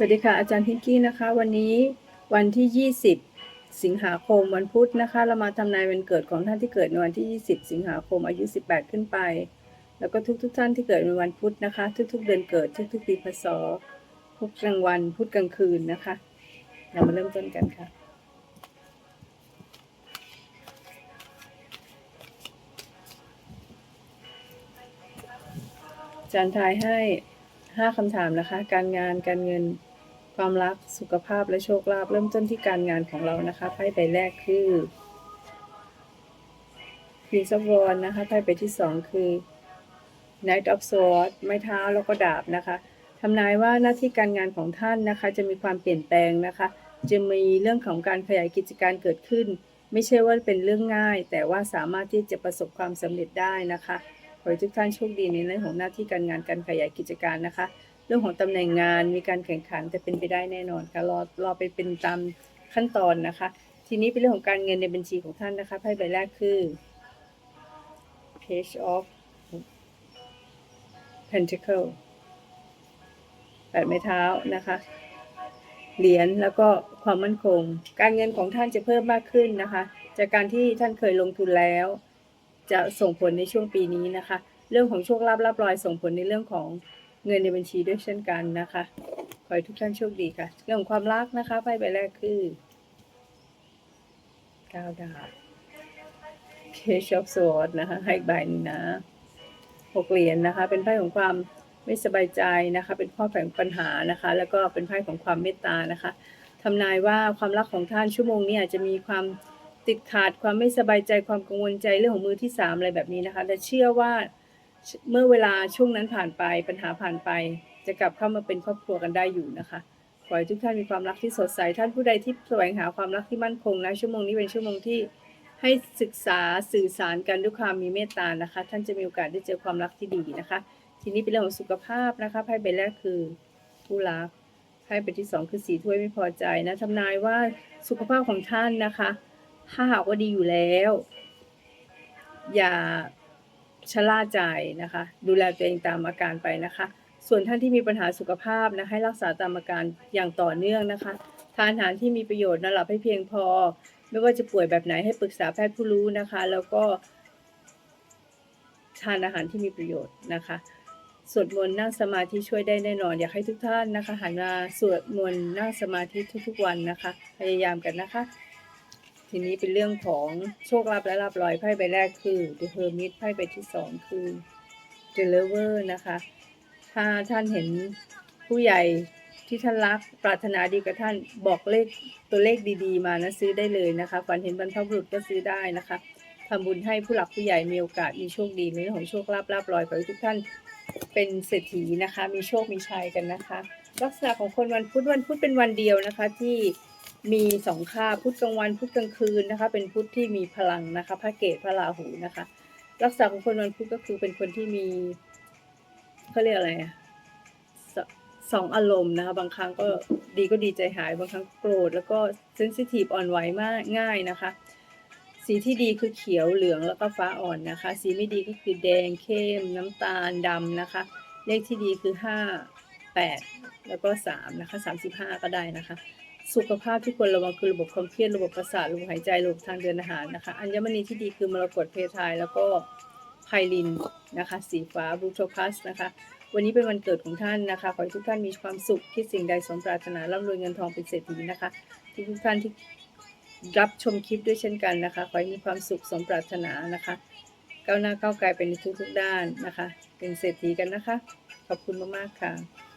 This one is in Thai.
สวัสดีค่ะอาจารย์พิงกี้นะคะ วันนี้วันที่ 20 สิงหาคมวันพุธนะคะ เรามาทำนายวันเกิดของท่านที่เกิดในวันที่ 20 สิงหาคมอายุ 18 ขึ้นไป แล้วก็ทุกๆทท่านที่เกิดในวันพุธนะคะ ทุกๆ เดือนเกิดทุกๆปีพศทุกกลางวันพุธกลางคืนนะคะเรามาเริ่มต้นกันค่ะอาจารย์ทายให้ ห้าคำถามนะคะ การงานการเงินความรักสุขภาพและโชคลาภเริ่มต้นที่การงานของเรานะคะไพ่ใบแรกคือ Queen of Wands นะคะไพ่ใบที่สองคือ Knight of Swords ไม้เท้าแล้วก็ดาบนะคะทำนายว่าหน้าที่การงานของท่านนะคะ จะมีความเปลี่ยนแปลงนะคะ จะมีเรื่องของการขยายกิจการเกิดขึ้น ไม่ใช่ว่าเป็นเรื่องง่าย แต่ว่าสามารถที่จะประสบความสำเร็จได้นะคะ ขอให้ทุกท่านโชคดีในเรื่องของหน้าที่การงานการขยายกิจการนะคะ เรื่องของตำแหน่งงานมีการแข่งขันแต่เป็นไปได้แน่นอนค่ะรอรอไปเป็นตามขั้นตอนนะคะ ทีนี้เป็นเรื่องของการเงินในบัญชีของท่านนะคะไพ่ใบแรกคือ Page of Pentacle แปดไม้เท้านะคะ เหรียญแล้วก็ความมั่นคง การเงินของท่านจะเพิ่มมากขึ้นนะคะ จากการที่ท่านเคยลงทุนแล้ว จะส่งผลในช่วงปีนี้นะคะ เรื่องของโชคลาภลาบลอยส่งผลในเรื่องของเงินในบัญชีด้วยเช่นกันนะคะ ขอให้ทุกท่านโชคดีค่ะ เรื่องของความรักนะคะไพ่ใบแรกคือก้าวดาบเคชอฟสวดนะคะให้ใบหนึงนะหกเหรียญนะคะ เป็นไพ่ของความไม่สบายใจนะคะ เป็นข้อแฝงปัญหานะคะ แล้วก็เป็นไพ่ของความเมตตานะคะทำนายว่าความรักของท่านชั่วโมงนี้อาจจะมีความ ติดขาดความไม่สบายใจความกังวลใจเรื่องของมือที่สามอะไรแบบนี้นะคะแต่เชื่อว่าเมื่อเวลาช่วงนั้นผ่านไปปัญหาผ่านไป จะกลับเข้ามาเป็นครอบครัวกันได้อยู่นะคะขอให้ทุกท่านมีความรักที่สดใสท่านผู้ใดที่แสวงหาความรักที่มั่นคงนะชั่วโมงนี้เป็นชั่วโมงที่ให้ศึกษาสื่อสารกันด้วยความมีเมตตานะคะ ท่านจะมีโอกาสได้เจอความรักที่ดีนะคะ ทีนี้เป็นเรื่องของสุขภาพนะคะไพ่ใบแรกคือผู้รักไพ่ใบที่สองคือสีถ้วยไม่พอใจนะทำนายว่าสุขภาพของท่านนะคะ ถ้าหากว่าดีอยู่แล้ว อย่าชะล่าใจนะคะ ดูแลตัวเองตามอาการไปนะคะ ส่วนท่านที่มีปัญหาสุขภาพนะให้รักษาตามอาการอย่างต่อเนื่องนะคะ ทานอาหารที่มีประโยชน์นอนหลับให้เพียงพอ ไม่ว่าจะป่วยแบบไหนให้ปรึกษาแพทย์ผู้รู้นะคะ แล้วก็ทานอาหารที่มีประโยชน์นะคะสวดมนต์นั่งสมาธิช่วยได้แน่นอน อยากให้ทุกท่านนะคะ หันมาสวดมนต์นั่งสมาธิทุกๆวันนะคะ พยายามกันนะคะ ทีนี้เป็นเรื่องของโชคลาภและลาภลอยไพ่ใบแรกคือ The Hermit ไพ่ใบที่สองคือ The Lover นะคะ ถ้าท่านเห็นผู้ใหญ่ที่ท่านรักปรารถนาดีกับท่านบอกเลขตัวเลขดีๆ มานะซื้อได้เลยนะคะฝันเห็นบรรพบุรุษก็ซื้อได้นะคะทำบุญให้ผู้หลักผู้ใหญ่มีโอกาสมีโชคดีในเรื่องของโชคลาภลาภลอยขอให้ทุกท่านเป็นเศรษฐีนะคะ มีโชคมีชัยกันนะคะ ลักษณะของคนวันพุธวันพุธเป็นวันเดียวนะคะที่ มีสองค่าพุธกลางวันพุธกลางคืนนะคะ เป็นพุธที่มีพลังนะคะ พระเกตพระราหูนะคะ ลักษณะของคนวันพุธก็คือเป็นคนที่มีเขาเรียกอะไรอะสสองอารมณ์นะคะ บางครั้งก็ดีก็ดีใจหาย บางครั้งโกรธแล้วก็เซนซิทีฟอ่อนไหวมากง่ายนะคะ สีที่ดีคือเขียวเหลืองแล้วก็ฟ้าอ่อนนะคะ สีไม่ดีก็คือแดงเข้ม น้ำตาลดำนะคะ เลขที่ดีคือห้าแปดแล้วก็สามนะคะสามสิบห้าก็ได้นะคะ สุขภาพที่ควรระวังคือระบบความเครียดระบบประสาทระบบหายใจระบบทางเดินอาหารนะคะอัญมณีที่ดีคือมรกตเพทายแล้วก็ไพลินนะคะ สีฟ้าบลูโทพัสนะคะ วันนี้เป็นวันเกิดของท่านนะคะ ขอให้ทุกท่านมีความสุข คิดสิ่งใดสมปรารถนาร่ำรวยเงินทองเป็นเศรษฐีนะคะ ที่ทุกท่านที่รับชมคลิปด้วยเช่นกันนะคะ ขอให้มีความสุขสมปรารถนานะคะก้าวหน้าก้าวไกลไปในทุกๆด้านนะคะ เป็นเศรษฐีกันนะคะ ขอบคุณมากๆค่ะ